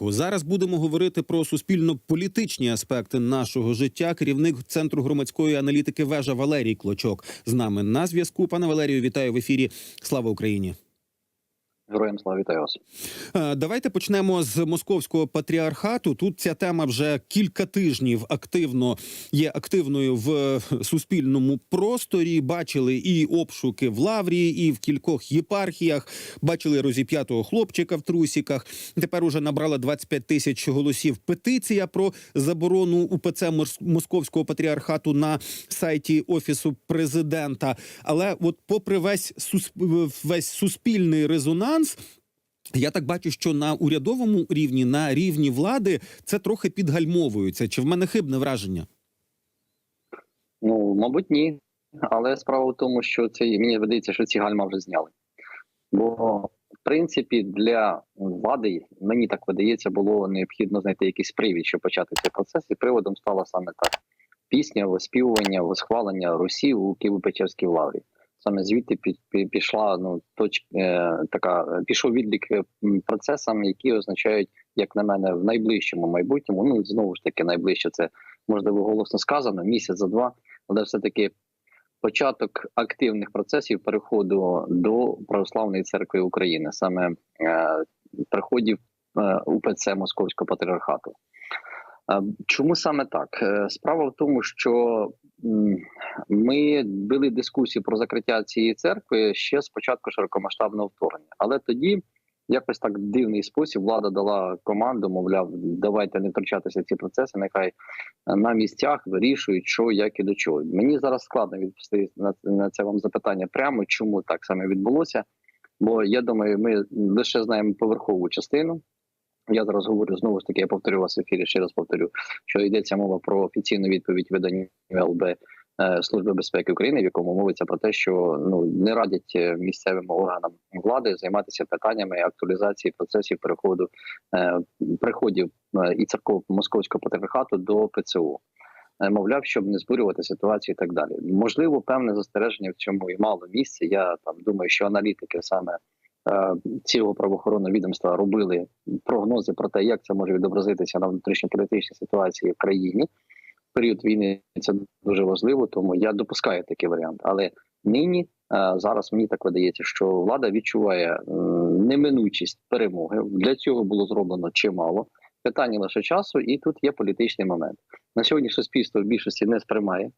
Зараз будемо говорити про суспільно-політичні аспекти нашого життя. Керівник центру громадської аналітики вежа Валерій Клочок з нами на зв'язку. Пане Валерію, вітаю в ефірі. Слава Україні. Героям слава вітаю вас. Е, Давайте почнемо з московського патріархату. Тут ця тема вже кілька тижнів активно є активною в суспільному просторі. Бачили і обшуки в Лаврі, і в кількох єпархіях. Бачили розіп'ятого хлопчика в трусіках. Тепер уже набрала 25 тисяч голосів. Петиція про заборону УПЦ Мос- московського патріархату на сайті офісу президента. Але, от, попри весь весь суспільний резонанс. Я так бачу, що на урядовому рівні, на рівні влади, це трохи підгальмовується. Чи в мене хибне враження? Ну, мабуть, ні. Але справа в тому, що це мені видається, що ці гальма вже зняли. Бо, в принципі, для влади, мені так видається, було необхідно знайти якийсь привід, щоб почати цей процес, і приводом стала саме так: пісня, виспівування, восхвалення Русі у Києво-Печерській лаврі. Саме звідти пі- пі- пішла ну точ, е, така пішов відлік е, процесам, які означають, як на мене, в найближчому майбутньому. Ну знову ж таки, найближче це можливо голосно сказано, місяць за два, але все таки початок активних процесів переходу до православної церкви України, саме е, приходів е, УПЦ Московського патріархату. Е, Чому саме так? Е, Справа в тому, що ми вели дискусію про закриття цієї церкви ще з початку широкомасштабного вторгнення, але тоді. Якось так дивний спосіб влада дала команду, мовляв, давайте не втручатися в ці процеси. Нехай на місцях вирішують, що як і до чого. Мені зараз складно відповісти на це вам запитання прямо, чому так саме відбулося. Бо я думаю, ми лише знаємо поверхову частину. Я зараз говорю знову ж таки, я повторю вас в ефірі, ще раз повторю, що йдеться мова про офіційну відповідь видання ЛБ е, Служби безпеки України, в якому мовиться про те, що ну не радять е, місцевим органам влади займатися питаннями актуалізації процесів переходу е, приходів і церков московського патріархату до ПЦУ. Мовляв, щоб не збурювати ситуацію і так далі. Можливо, певне застереження в цьому і мало місця. Я там думаю, що аналітики саме е, цього правоохоронного відомства робили прогнози про те, як це може відобразитися на внутрішньополітичній ситуації в країні. В період війни це дуже важливо, тому я допускаю такий варіант. Але нині е, зараз мені так видається, що влада відчуває неминучість перемоги. Для цього було зроблено чимало. Питання лише часу, і тут є політичний момент. На сьогодні суспільство в більшості не сприймає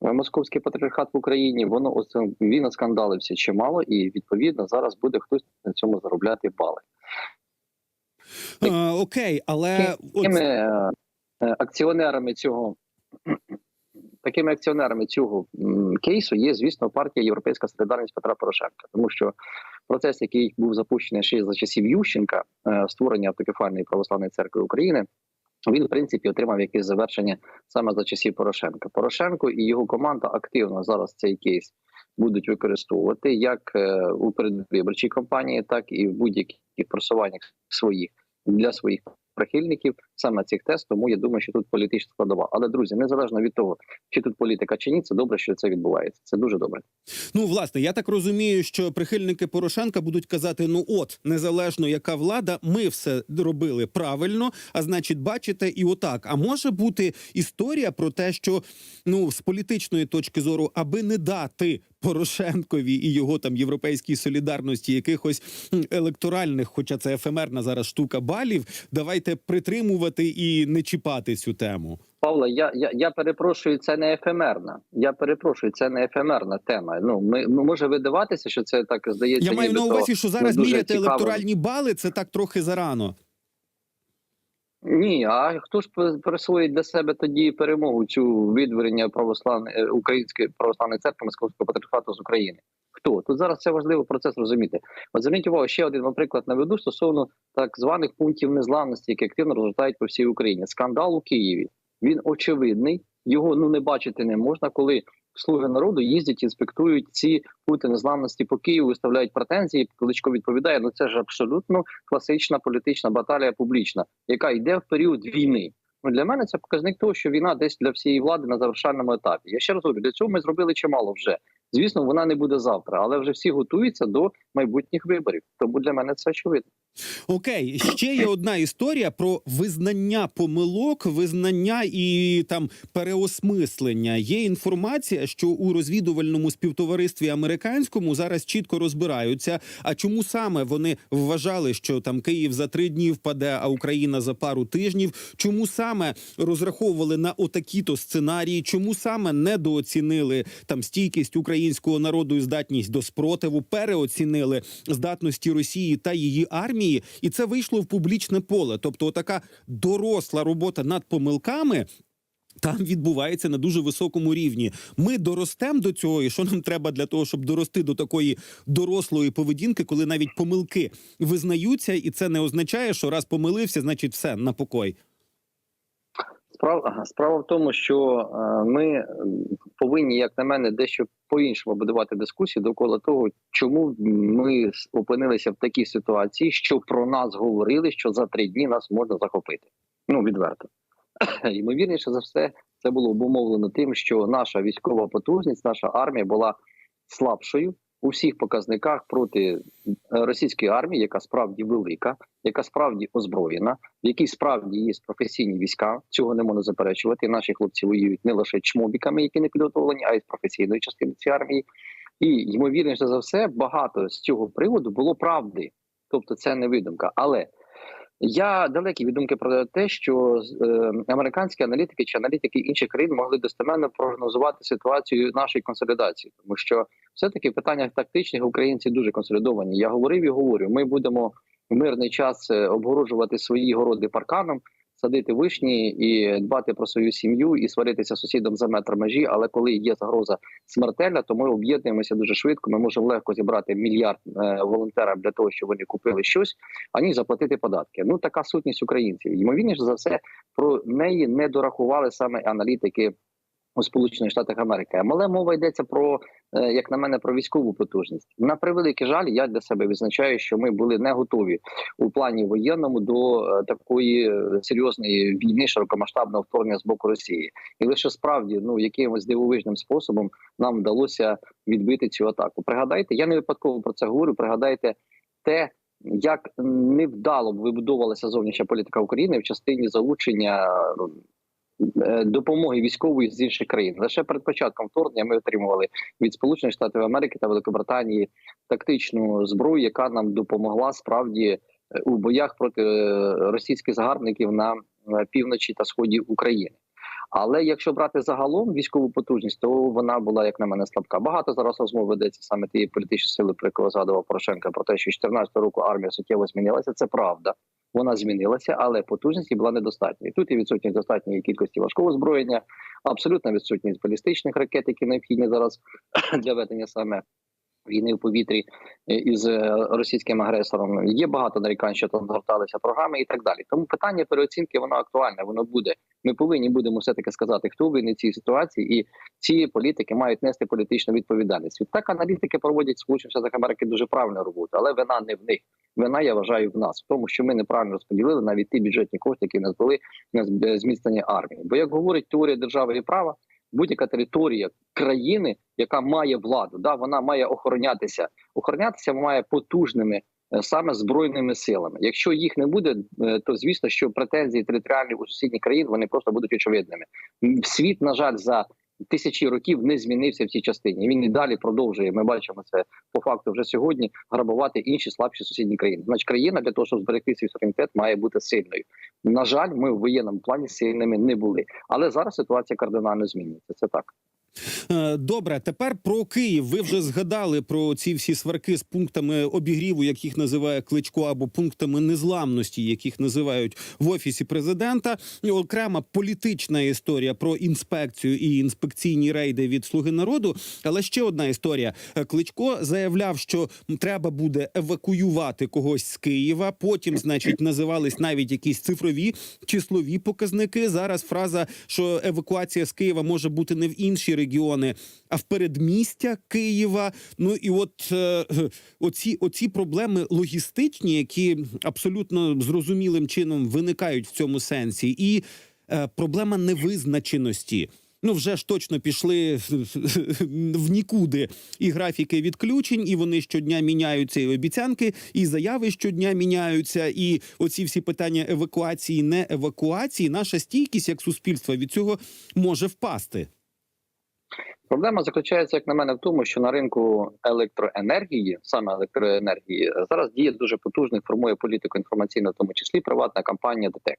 московський патріархат в Україні. Воно він оскандалився чимало, і відповідно зараз буде хтось на цьому заробляти бали. Е, окей, але Такими е, е, акціонерами цього такими акціонерами цього кейсу є, звісно, партія Європейська Солідарність Петра Порошенка, тому що процес, який був запущений ще за часів Ющенка, е, створення автокефальної православної церкви України. Він, в принципі, отримав якесь завершення саме за часів Порошенка. Порошенко і його команда активно зараз цей кейс будуть використовувати як е, у передвиборчій кампанії, так і в будь-яких просуваннях своїх для своїх прихильників саме цих тест. Тому я думаю, що тут політична складова. Але друзі, незалежно від того, чи тут політика чи ні, це добре, що це відбувається. Це дуже добре. ну власне, я так розумію, що прихильники Порошенка будуть казати: ну от незалежно яка влада, ми все робили правильно. А значить, бачите, і отак. А може бути історія про те, що ну з політичної точки зору, аби не дати Порошенкові і його там європейській солідарності якихось електоральних, хоча це ефемерна зараз штука балів. Давайте притримувати і не чіпати цю тему. Павло, я, я, я перепрошую, це не ефемерна. Я перепрошую, це не ефемерна тема. Ну ми ну, може видаватися, що це так здається. Я маю на увазі, що зараз міряти цікаво. електоральні бали. Це так трохи зарано. Ні, а хто ж при- присвоїть для себе тоді перемогу цю відтворення православної е, української православної церкви Московського патріархату з України? Хто тут зараз це важливо процес розуміти? От зверніть увагу, ще один наприклад наведу стосовно так званих пунктів незламності, які активно розгортають по всій Україні. Скандал у Києві. Він очевидний, його ну не бачити не можна, коли слуги народу їздять, інспектують ці пункти незламності по Києву, виставляють претензії. Кличко відповідає: ну це ж абсолютно класична політична баталія публічна, яка йде в період війни. Ну для мене це показник того, що війна десь для всієї влади на завершальному етапі. Я ще раз говорю, для цього ми зробили чимало вже. Звісно, вона не буде завтра, але вже всі готуються до майбутніх виборів. Тому для мене це очевидно. Окей, ще є одна історія про визнання помилок, визнання і там переосмислення. Є інформація, що у розвідувальному співтоваристві американському зараз чітко розбираються. А чому саме вони вважали, що там Київ за три дні впаде, а Україна за пару тижнів? Чому саме розраховували на отакі-то сценарії? Чому саме недооцінили там стійкість українського народу і здатність до спротиву? Переоцінили здатності Росії та її армії, і це вийшло в публічне поле. Тобто, така доросла робота над помилками. Там відбувається на дуже високому рівні. Ми доростемо до цього, і що нам треба для того, щоб дорости до такої дорослої поведінки, коли навіть помилки визнаються, і це не означає, що раз помилився, значить все на покой. Справа справа в тому, що е, ми повинні, як на мене, дещо по-іншому будувати дискусію довкола того, чому ми опинилися в такій ситуації, що про нас говорили, що за три дні нас можна захопити. Ну відверто. Ймовірніше за все, це було обумовлено тим, що наша військова потужність, наша армія була слабшою у всіх показниках проти е, російської армії, яка справді велика, яка справді озброєна, в якій справді є професійні війська. Цього не можна заперечувати. Наші хлопці воюють не лише чмобіками, які не підготовлені, а й з професійної частини цієї армії. І ймовірніше за все, багато з цього приводу було правди, тобто це не видумка. Але я далекий від думки про те, що е, американські аналітики чи аналітики інших країн могли достеменно прогнозувати ситуацію нашої консолідації, тому що все-таки в питаннях тактичних українці дуже консолідовані. Я говорив і говорю: ми будемо в мирний час е, обгороджувати свої городи парканом, садити вишні і дбати про свою сім'ю і сваритися з сусідом за метр межі. Але коли є загроза смертельна, то ми об'єднуємося дуже швидко. Ми можемо легко зібрати мільярд е, волонтерам для того, щоб вони купили щось, аніж заплатити податки. Ну така сутність українців. Ймовірніше за все про неї не дорахували саме аналітики. У Сполучених Штатах Америки, але мова йдеться про, як на мене, про військову потужність. На превеликий жаль, я для себе відзначаю, що ми були не готові у плані воєнному до е, такої е, серйозної війни, широкомасштабного вторгнення з боку Росії, і лише справді, ну якимось дивовижним способом нам вдалося відбити цю атаку. Пригадайте, я не випадково про це говорю. Пригадайте те, як невдало вибудовувалася зовнішня політика України в частині залучення е, допомоги військової з інших країн. Лише перед початком вторгнення ми отримували від Сполучених Штатів Америки та Великобританії тактичну зброю, яка нам допомогла справді е, у боях проти е, російських загарбників на е, півночі та сході України. Але якщо брати загалом військову потужність, то вона була, як на мене, слабка. Багато зараз розмов ведеться саме тієї політичної сили, про яку згадував Порошенка, про те, що з 14 року армія суттєво змінилася. Це правда. Вона змінилася, але потужності була недостатньо. І тут і відсутність достатньої кількості важкого озброєння, абсолютна відсутність балістичних ракет, які необхідні зараз для ведення саме війни в повітрі е, із е, російським агресором. Є багато нарікань, що там згорталися програми і так далі. Тому питання переоцінки воно актуальне, воно буде. Ми повинні будемо все таки сказати, хто винний цій ситуації, і ці політики мають нести політичну відповідальність. Відтак аналітики проводять в Сполучених Штатах Америки дуже правильну роботу, але вина не в них. Вина я вважаю в нас, в тому, що ми неправильно розподілили навіть ті бюджетні кошти, які нас були на зб- зміцнення армії. Бо як говорить теорія держави і права, будь-яка територія країни, яка має владу, да вона має охоронятися. Охоронятися має потужними е, саме збройними силами. Якщо їх не буде, е, то звісно, що претензії територіальні у сусідні країн вони просто будуть очевидними. Світ, на жаль, за тисячі років не змінився в цій частині. Він і далі продовжує. Ми бачимо це по факту вже сьогодні. Грабувати інші слабші сусідні країни. Значить, країна для того, щоб зберегти свій суверенітет, має бути сильною. На жаль, ми в воєнному плані сильними не були. Але зараз ситуація кардинально змінюється. Це так. Е, Добре, тепер про Київ. Ви вже згадали про ці всі сварки з пунктами обігріву, яких називає Кличко, або пунктами незламності, яких називають в офісі президента. Окрема політична історія про інспекцію і інспекційні рейди від слуги народу. Але ще одна історія. Е, Кличко заявляв, що треба буде евакуювати когось з Києва. Потім, значить, називались навіть якісь цифрові числові показники. Зараз фраза, що евакуація з Києва може бути не в інші регіони, а в передмістя Києва. Ну і от е, оці, оці проблеми логістичні, які абсолютно зрозумілим чином виникають в цьому сенсі, і е, проблема невизначеності. ну вже ж точно пішли в нікуди і графіки відключень, і вони щодня міняються, і обіцянки, і заяви щодня міняються. І оці всі питання евакуації, не евакуації, наша стійкість як суспільства від цього може впасти. Проблема заключається, як на мене, в тому, що на ринку електроенергії, саме електроенергії, зараз діє дуже потужний, формує політику інформаційну, в тому числі приватна компанія ДТЕК.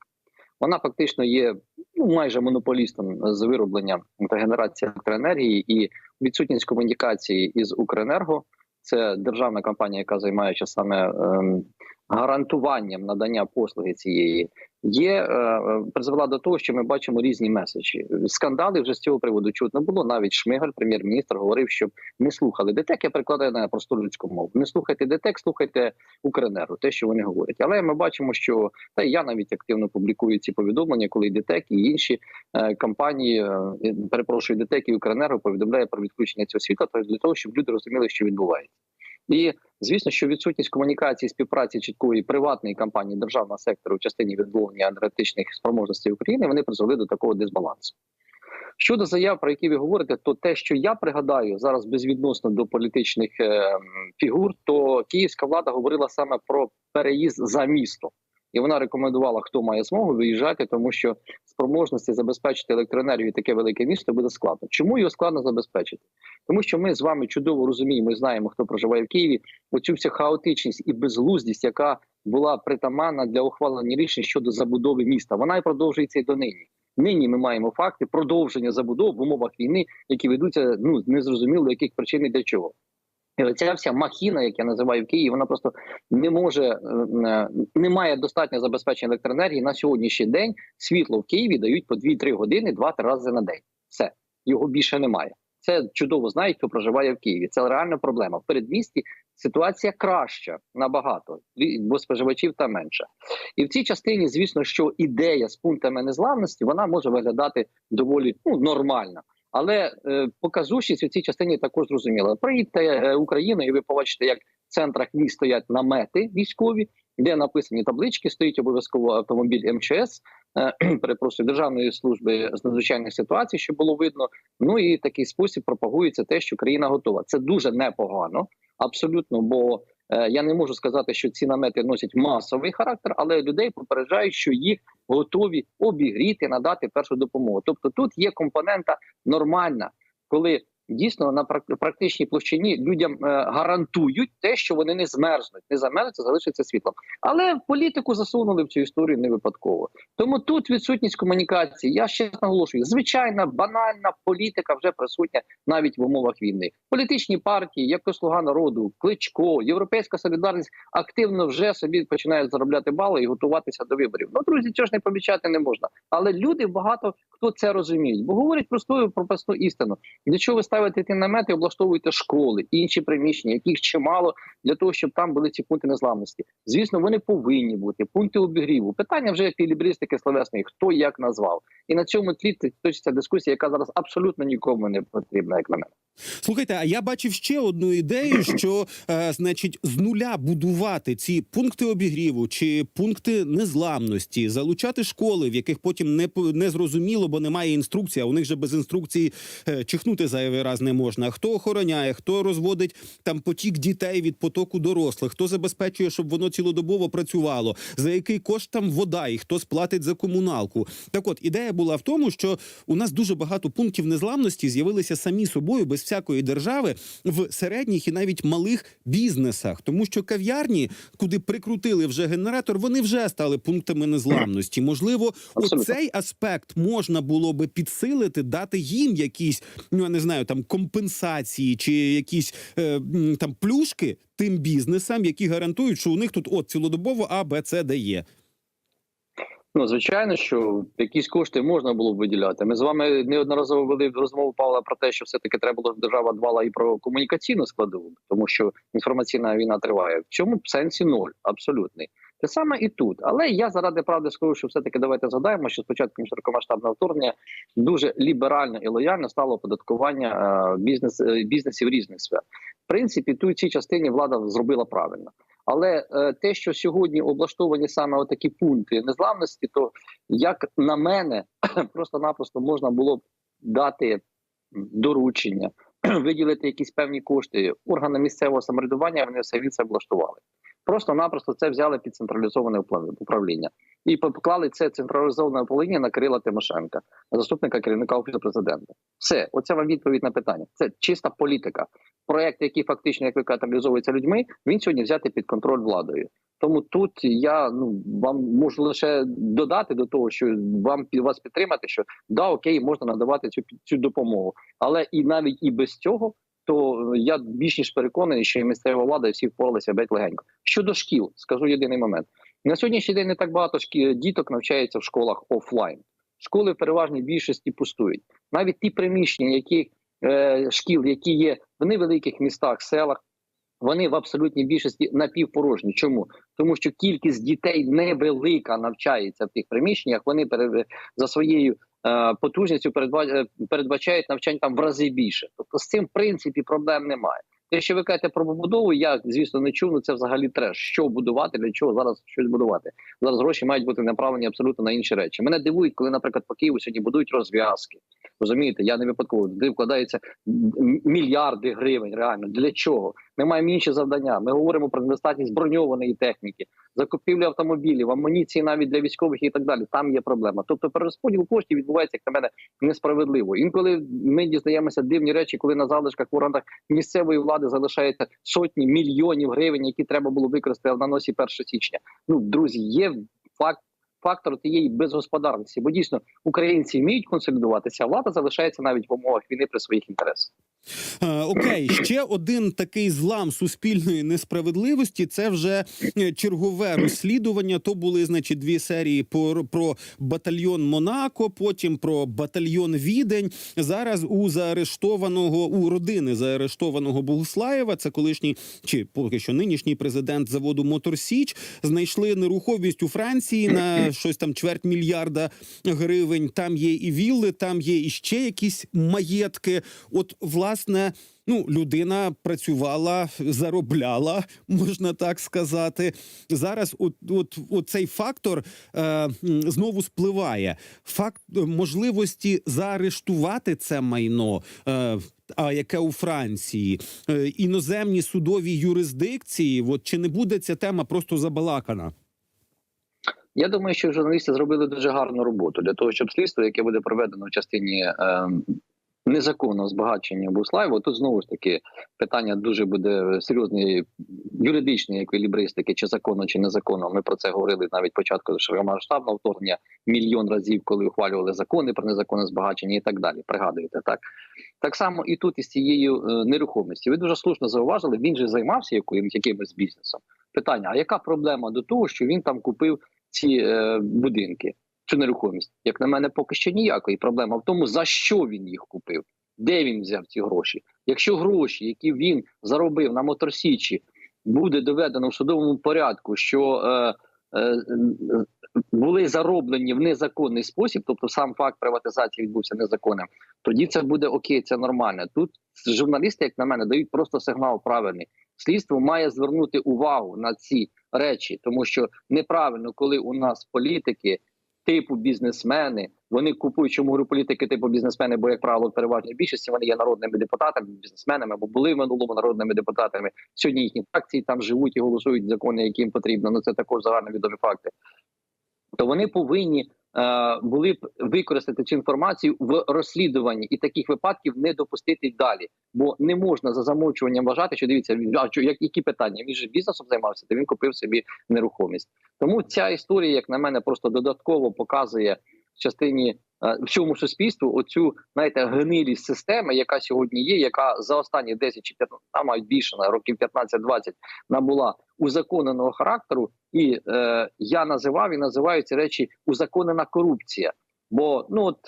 Вона фактично є ну майже монополістом з вироблення та генерації електроенергії і відсутність комунікації із Укренерго. Це державна компанія, яка займається саме ем, гарантуванням надання послуги цієї, є е, призвела до того, що ми бачимо різні меседжі. Скандали вже з цього приводу чутно було. Навіть Шмигаль, прем'єр-міністр, говорив, що не слухали ДТЕК. Я перекладаю на просту людську мову. Не слухайте ДТЕК, слухайте Укренерго, те, що вони говорять. Але ми бачимо, що та я навіть активно публікую ці повідомлення, коли ДТЕК і інші е, компанії, е, перепрошую, ДТЕК і Укренерго повідомляє про відключення цього світла, тобто для того, щоб люди розуміли, що відбувається. І звісно, що відсутність комунікації співпраці чіткої приватної компанії державного сектору в частині відбування енергетичних спроможностей України вони призвели до такого дисбалансу. Щодо заяв, про які ви говорите, то те, що я пригадаю зараз безвідносно до політичних е, фігур, то київська влада говорила саме про переїзд за місто, і вона рекомендувала, хто має змогу виїжджати, тому що спроможності забезпечити електроенергію таке велике місто буде складно. Чому його складно забезпечити? Тому що ми з вами чудово розуміємо і знаємо, хто проживає в Києві. Оцю всю хаотичність і безглуздість, яка була притаманна для ухвалення рішень щодо забудови міста. Вона і продовжується і донині. Нині ми маємо факти продовження забудов в умовах війни, які ведуться ну незрозуміло яких причин і для чого. І оця вся махіна, як я називаю в Києві, вона просто не може е, не має достатньо забезпечення електроенергії на сьогоднішній день. Світло в Києві дають по 2-3 години, 2-3 рази на день. Все його більше немає. Це чудово знають, хто проживає в Києві. Це реальна проблема. В передмісті ситуація краща набагато, бо споживачів там менше. І в цій частині, звісно, що ідея з пунктами незламності вона може виглядати доволі ну, нормально. Але е, показушність у цій частині також зрозуміла. Приїдьте е, Україну, і ви побачите, як в центрах міст стоять намети військові, де написані таблички, стоїть обов'язково автомобіль МЧС, е, перепрошую Державної служби з надзвичайних ситуацій, щоб було видно. Ну і такий спосіб пропагується те, що країна готова. Це дуже непогано, абсолютно. Бо я не можу сказати, що ці намети носять масовий характер, але людей попереджають, що їх готові обігріти, надати першу допомогу. Тобто, тут є компонента нормальна, коли дійсно на практичній площині людям е, гарантують те, що вони не змерзнуть, не замерзнуться, залишиться світлом. Але політику засунули в цю історію не випадково. Тому тут відсутність комунікації. Я ще наголошую, звичайна банальна політика вже присутня навіть в умовах війни. Політичні партії, як то слуга народу, кличко, європейська солідарність активно вже собі починають заробляти бали і готуватися до виборів. Ну друзі, цього ж не помічати не можна. Але люди багато хто це розуміють, бо говорять простою про просту істину. Для чого ви ставите ті намети, облаштовуєте школи, інші приміщення, яких чимало для того, щоб там були ці пункти незламності. Звісно, вони повинні бути пункти обігріву. Питання вже еквілібристики словесної, хто як назвав, і на цьому тлі точиться дискусія, яка зараз абсолютно нікому не потрібна, як на мене. Слухайте, а я бачив ще одну ідею, що е, значить з нуля будувати ці пункти обігріву чи пункти незламності, залучати школи, в яких потім не не зрозуміло, бо немає інструкції. а У них же без інструкції е, чихнути зайвий раз не можна. Хто охороняє, хто розводить там потік дітей від потоку дорослих, хто забезпечує, щоб воно цілодобово працювало, за який кошт там вода, і хто сплатить за комуналку. Так, от ідея була в тому, що у нас дуже багато пунктів незламності з'явилися самі собою без всякої держави в середніх і навіть малих бізнесах, тому що кав'ярні, куди прикрутили вже генератор, вони вже стали пунктами незламності. Можливо, Абсолютно. оцей аспект можна було би підсилити, дати їм якісь, ну я не знаю, там компенсації чи якісь е, там плюшки тим бізнесам, які гарантують, що у них тут от цілодобово А, Б, С, Д є. Ну, звичайно, що якісь кошти можна було б виділяти. Ми з вами неодноразово вели розмову Павла про те, що все таки треба було держава дбала і про комунікаційну складову, тому що інформаційна війна триває. В цьому сенсі ноль абсолютний. Те саме і тут. Але я заради правди скажу, що все таки давайте згадаємо, що спочатку широкомасштабного вторгнення дуже ліберально і лояльно стало оподаткування е, бізнес е, бізнесів різних сфер. В принципі, тут цій частині влада зробила правильно. Але е, те, що сьогодні облаштовані саме отакі пункти незламності, то як на мене, просто-напросто можна було б дати доручення, виділити якісь певні кошти органам місцевого самоврядування. Вони все від це влаштували. Просто-напросто це взяли під централізоване управління- і поклали це централізоване управління на Кирила Тимошенка, заступника керівника офісу президента. Все, оце вам відповідь на питання. Це чиста політика. Проект, який фактично, як ви кажете, людьми, він сьогодні взятий під контроль владою. Тому тут я ну вам можу лише додати до того, що вам під вас підтримати, що да, окей, можна надавати цю цю допомогу, але і навіть і без цього, то я більш ніж переконаний, що і місцева влада і всі впоралися бить легенько. Щодо шкіл, скажу єдиний момент. На сьогоднішній день не так багато шкі... діток навчається в школах офлайн. Школи в переважній більшості пустують. Навіть ті приміщення, які е, шкіл, які є в невеликих містах, селах, вони в абсолютній більшості напівпорожні. Чому? Тому що кількість дітей невелика навчається в тих приміщеннях. Вони пере- за своєю потужністю передба- е, передбачають навчань там в рази більше. Тобто з цим в принципі проблем немає. Те, що ви кажете про побудову, я звісно не чув. Ну це взагалі треш. Що будувати, для чого зараз щось будувати? Зараз гроші мають бути направлені абсолютно на інші речі. Мене дивують, коли, наприклад, по Києву сьогодні будують розв'язки. Розумієте, я не випадково туди вкладається мільярди гривень. Реально для чого? Ми маємо інші завдання. Ми говоримо про недостатність броньованої техніки, закупівлю автомобілів, амуніції навіть для військових і так далі. Там є проблема. Тобто перерозподіл коштів відбувається як на мене несправедливо. Інколи ми дізнаємося дивні речі, коли на залишках в орендах місцевої влади залишається сотні мільйонів гривень, які треба було використати на носі 1 січня. Ну друзі, є факт. Фактор тієї безгосподарності, бо дійсно українці вміють консолідуватися, влада залишається навіть в умовах війни при своїх інтересах. Е, Окей, ще один такий злам суспільної несправедливості. Це вже е, чергове розслідування. То були, значить, дві серії про, про батальйон Монако, потім про батальйон Відень. Зараз у заарештованого у родини заарештованого Богуслаєва, це колишній чи поки що нинішній президент заводу Мотор Січ, знайшли нерухомість у Франції на щось там чверть мільярда гривень. Там є і вілли, там є і ще якісь маєтки. От власне. Ну, людина працювала, заробляла, можна так сказати. Зараз от, от, цей фактор е, знову спливає. Факт е, можливості заарештувати це майно. Е, а яке у Франції е, іноземні судові юрисдикції? От чи не буде ця тема просто забалакана? Я думаю, що журналісти зробили дуже гарну роботу для того, щоб слідство, яке буде проведено в частині е, незаконного збагачення Буслаєва, тут знову ж таки питання дуже буде серйозної юридичної еквілібристики, чи законно, чи незаконно. Ми про це говорили навіть початку широкомасштабного вторгнення мільйон разів, коли ухвалювали закони про незаконне збагачення і так далі. Пригадуєте так. Так само і тут із цією е, нерухомістю. Ви дуже слушно зауважили, він же займався якимось бізнесом. Питання: а яка проблема до того, що він там купив ці е, будинки, цю нерухомість? Як на мене, поки що ніякої. Проблема в тому, за що він їх купив, де він взяв ці гроші. Якщо гроші, які він заробив на моторсічі, буде доведено в судовому порядку, що е, е, були зароблені в незаконний спосіб, тобто сам факт приватизації відбувся незаконним, тоді це буде окей, це нормально. Тут журналісти, як на мене, дають просто сигнал правильний. Слідство має звернути увагу на ці речі, тому що неправильно, коли у нас політики типу бізнесмени, вони купують чому говорю політики типу бізнесмени, бо як правило, в переважній більшості вони є народними депутатами, бізнесменами або були в минулому народними депутатами. Сьогодні їхні фракції там живуть і голосують закони, які їм потрібно. Ну це також загальновідомі факти. То вони повинні були б використати цю інформацію в розслідуванні і таких випадків не допустити далі. Бо не можна за замовчуванням вважати, що дивіться, а як які питання? Він же бізнесом займався, то він купив собі нерухомість. Тому ця історія, як на мене, просто додатково показує в частині е, всьому суспільству оцю знаєте, гнилість системи, яка сьогодні є, яка за останні 10 чи 15, а мають більше на років 15-20 набула узаконеного характеру. І е, я називав і називаю ці речі узаконена корупція. Бо ну от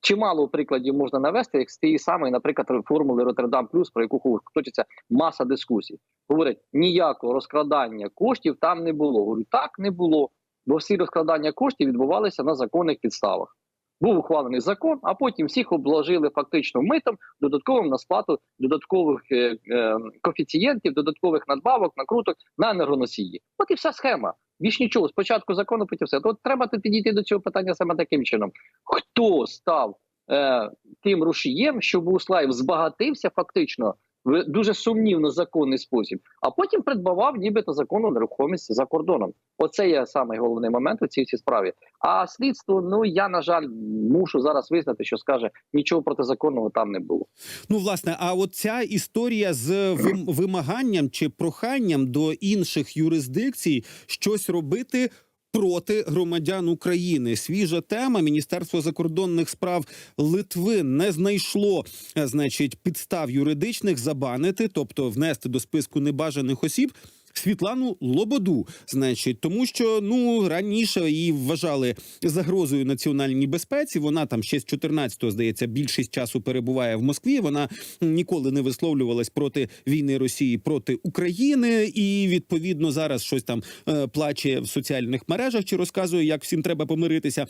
чимало прикладів можна навести, як з тієї самої, наприклад, формули Роттердам Плюс, про яку точиться маса дискусій. Говорять, ніякого розкрадання коштів там не було. Говорю, так не було, бо всі розкрадання коштів відбувалися на законних підставах. Був ухвалений закон, а потім всіх обложили фактично митом, додатковим на сплату додаткових е, е, коефіцієнтів, додаткових надбавок, накруток на енергоносії. От і вся схема. Більш нічого, спочатку закону, потім все. От треба підійти до цього питання саме таким чином. Хто став е, тим рушієм, щоб Услаєв збагатився фактично в дуже сумнівно законний спосіб, а потім придбавав нібито законну нерухомість за кордоном. Оце є самий головний момент у цій цій справі. А слідство, ну я на жаль, мушу зараз визнати, що скаже нічого протизаконного там не було. Ну, власне, а от ця історія з вим- вимаганням чи проханням до інших юрисдикцій щось робити. Проти громадян України свіжа тема. Міністерство закордонних справ Литви не знайшло, е, значить, підстав юридичних забанити, тобто внести до списку небажаних осіб. Світлану Лободу, значить, тому що ну раніше її вважали загрозою національній безпеці. Вона там ще з 14-го, здається, більшість часу перебуває в Москві. Вона ніколи не висловлювалась проти війни Росії проти України, і відповідно зараз щось там е, плаче в соціальних мережах чи розказує, як всім треба помиритися.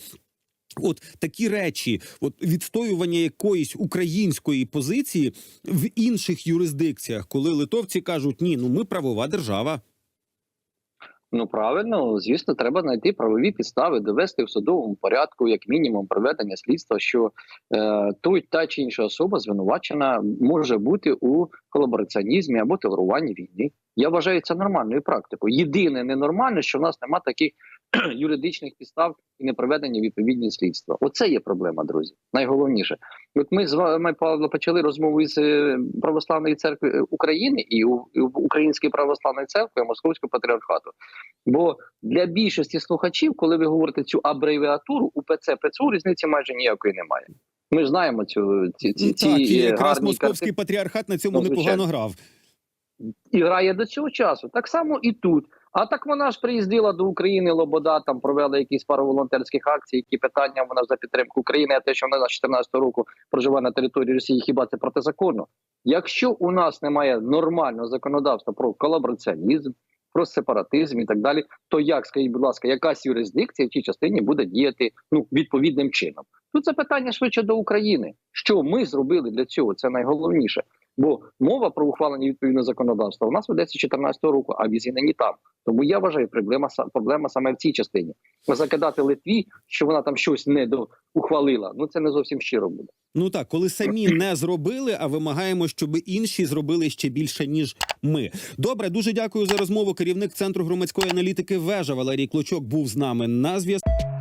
От такі речі, от відстоювання якоїсь української позиції в інших юрисдикціях, коли литовці кажуть, ні, ну ми правова держава. Ну правильно, звісно, треба знайти правові підстави, довести в судовому порядку, як мінімум, проведення слідства, що е, той та чи інша особа звинувачена може бути у колабораціонізмі або толеруванні війни. Я вважаю це нормальною практикою. Єдине ненормальне, що в нас немає таких юридичних підстав і не проведення відповідні слідства. Оце є проблема, друзі. Найголовніше. От ми з вами Павло почали розмову із е, православної церкви України і Української православної церкви Московського патріархату. Бо для більшості слухачів, коли ви говорите цю абревіатуру УПЦ ПЦУ, різниці майже ніякої немає. Ми ж знаємо цю ці, ці, ці так, і е, якраз московський патріархат на цьому Ну, непогано грав. і грає до цього часу. Так само і тут. А так вона ж приїздила до України, Лобода там провела якісь пару волонтерських акцій, які питання вона за підтримку України, а те, що вона з 14 року проживає на території Росії, хіба це протизаконно? Якщо у нас немає нормального законодавства про колабораціонізм, про сепаратизм і так далі, то як скажіть, будь ласка, якась юрисдикція в цій частині буде діяти ну відповідним чином? Тут це питання швидше до України. Що ми зробили для цього? Це найголовніше. Бо мова про ухвалення відповідного законодавства у нас ведеться з 14 року, а візі нині там. Тому я вважаю, проблема проблема саме в цій частині. Закидати Литві, що вона там щось не до ухвалила. Ну це не зовсім щиро буде. Ну так, коли самі не зробили, а вимагаємо, щоб інші зробили ще більше ніж ми. Добре, дуже дякую за розмову. Керівник центру громадської аналітики Вежа Валерій Клочок був з нами на зв'язку.